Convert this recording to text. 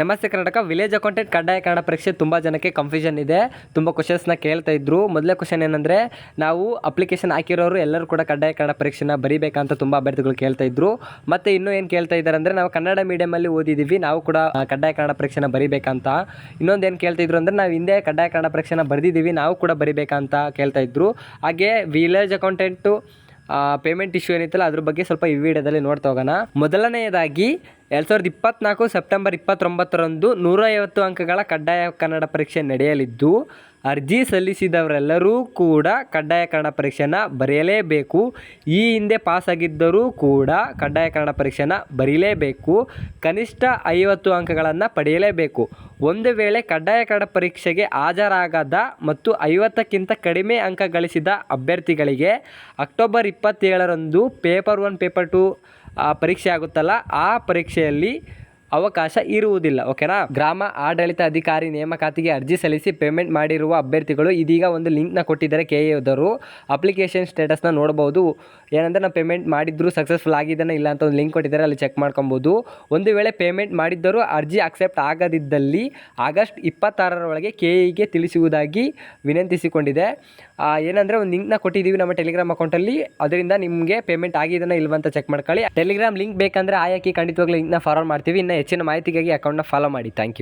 ನಮಸ್ತೆ Karnataka village accountant ಕಡ್ಡಾಯ ಕನ್ನಡ ಪರೀಕ್ಷೆ ತುಂಬ ಜನಕ್ಕೆ ಕನ್ಫ್ಯೂಷನ್ ಇದೆ. ತುಂಬ ಕ್ವಶನ್ಸ್ನ ಕೇಳ್ತಾ ಇದ್ರು. ಮೊದಲೇ ಕ್ವಶನ್ ಏನಂದರೆ, ನಾವು ಅಪ್ಲಿಕೇಶನ್ ಹಾಕಿರೋರು ಎಲ್ಲರೂ ಕೂಡ ಕಡ್ಡಾಯ ಕನ್ನಡ ಪರೀಕ್ಷೆನ ಬರೀಬೇಕಂತ ತುಂಬ ಅಭ್ಯರ್ಥಿಗಳು ಕೇಳ್ತಾ ಇದ್ರು. ಮತ್ತು ಇನ್ನೂ ಏನು ಕೇಳ್ತಾ ಇದ್ದಾರೆ ಅಂದರೆ, ನಾವು ಕನ್ನಡ ಮೀಡಿಯಮಲ್ಲಿ ಓದಿದ್ದೀವಿ ನಾವು ಕೂಡ ಕಡ್ಡಾಯ ಕನ್ನಡ ಪರೀಕ್ಷೆನ ಬರೀಬೇಕಂತ. ಇನ್ನೊಂದು ಏನು ಕೇಳ್ತಾ ಇದ್ರು ಅಂದರೆ, ನಾವು ಹಿಂದೆ ಕಡ್ಡಾಯ ಕನ್ನಡ ಪರೀಕ್ಷೆನ ಬರೆದಿದ್ದೀವಿ ನಾವು ಕೂಡ ಬರೀಬೇಕಂತ ಕೇಳ್ತಾ ಇದ್ರು. ಹಾಗೆ ವಿಲೇಜ್ ಅಕೌಂಟೆಂಟು ಪೇಮೆಂಟ್ ಇಶ್ಯೂ ಏನಿತ್ತಲ್ಲ, ಅದ್ರ ಬಗ್ಗೆ ಸ್ವಲ್ಪ ಈ ವಿಡಿಯೋದಲ್ಲಿ ನೋಡ್ತಾ ಹೋಗೋಣ. ಮೊದಲನೆಯದಾಗಿ ಎರಡು ಸಾವಿರದ ಇಪ್ಪತ್ತ್ನಾಲ್ಕು ಸೆಪ್ಟೆಂಬರ್ ಇಪ್ಪತ್ತೊಂಬತ್ತರಂದು ನೂರ ಐವತ್ತು ಅಂಕಗಳ ಕಡ್ಡಾಯ ಕನ್ನಡ ಪರೀಕ್ಷೆ ನಡೆಯಲಿದ್ದು, ಅರ್ಜಿ ಸಲ್ಲಿಸಿದವರೆಲ್ಲರೂ ಕೂಡ ಕಡ್ಡಾಯ ಕನ್ನಡ ಪರೀಕ್ಷೆನ ಬರೆಯಲೇಬೇಕು. ಈ ಹಿಂದೆ ಪಾಸಾಗಿದ್ದರೂ ಕೂಡ ಕಡ್ಡಾಯ ಕನ್ನಡ ಪರೀಕ್ಷೆನ ಬರೀಲೇಬೇಕು. ಕನಿಷ್ಠ ಐವತ್ತು ಅಂಕಗಳನ್ನು ಪಡೆಯಲೇಬೇಕು. ಒಂದು ವೇಳೆ ಕಡ್ಡಾಯ ಕನ್ನಡ ಪರೀಕ್ಷೆಗೆ ಹಾಜರಾಗದ ಮತ್ತು ಐವತ್ತಕ್ಕಿಂತ ಕಡಿಮೆ ಅಂಕ ಗಳಿಸಿದ ಅಭ್ಯರ್ಥಿಗಳಿಗೆ ಅಕ್ಟೋಬರ್ ಇಪ್ಪತ್ತೇಳರಂದು ಪೇಪರ್ ಒನ್, ಪೇಪರ್ ಟು ಪರೀಕ್ಷೆ ಆಗುತ್ತಲ್ಲ ಆ ಪರೀಕ್ಷೆಯಲ್ಲಿ ಅವಕಾಶ ಇರುವುದಿಲ್ಲ, ಓಕೆನಾ? ಗ್ರಾಮ ಆಡಳಿತ ಅಧಿಕಾರಿ ನೇಮಕಾತಿಗೆ ಅರ್ಜಿ ಸಲ್ಲಿಸಿ ಪೇಮೆಂಟ್ ಮಾಡಿರುವ ಅಭ್ಯರ್ಥಿಗಳು ಇದೀಗ ಒಂದು ಲಿಂಕ್ನ ಕೊಟ್ಟಿದ್ದಾರೆ ಕೆ ಎದವರು ಅಪ್ಲಿಕೇಶನ್ ಸ್ಟೇಟಸ್ನ ನೋಡ್ಬೋದು ಏನಂದರೆ ನಾವು ಪೇಮೆಂಟ್ ಮಾಡಿದ್ರು ಸಕ್ಸಸ್ಫುಲ್ ಆಗಿದ್ದಾನೆ ಇಲ್ಲ ಅಂತ ಒಂದು ಲಿಂಕ್ ಕೊಟ್ಟಿದ್ದಾರೆ, ಅಲ್ಲಿ ಚೆಕ್ ಮಾಡ್ಕೊಬೋದು. ಒಂದು ವೇಳೆ ಪೇಮೆಂಟ್ ಮಾಡಿದ್ದರೂ ಅರ್ಜಿ ಅಕ್ಸೆಪ್ಟ್ ಆಗದಿದ್ದಲ್ಲಿ ಆಗಸ್ಟ್ ಇಪ್ಪತ್ತಾರರೊಳಗೆ ಕೆ ಇಗೆ ತಿಳಿಸುವುದಾಗಿ ವಿನಂತಿಸಿಕೊಂಡಿದೆ. ಏನಂದರೆ ಒಂದು ಲಿಂಕ್ನ ಕೊಟ್ಟಿದ್ದೀವಿ ನಮ್ಮ ಟೆಲಿಗ್ರಾಮ್ ಅಕೌಂಟಲ್ಲಿ, ಅದರಿಂದ ನಿಮಗೆ ಪೇಮೆಂಟ್ ಆಗಿದ್ದಾನೆ ಇಲ್ವಂತ ಚೆಕ್ ಮಾಡ್ಕೊಳ್ಳಿ. ಟೆಲಿಗ್ರಾಮ್ ಲಿಂಕ್ ಬೇಕಂದರೆ ಆಯಾಕಿ ಖಂಡಿತವಾಗ್ಲೂ ಲಿಂಕ್ನ ಫಾರ್ವರ್ಡ್ ಮಾಡ್ತೀವಿ. ಇನ್ನು ಹೆಚ್ಚಿನ ಮಾಹಿತಿಗಾಗಿ ಅಕೌಂಟ್ನ ಫಾಲೋ ಮಾಡಿ. Thank you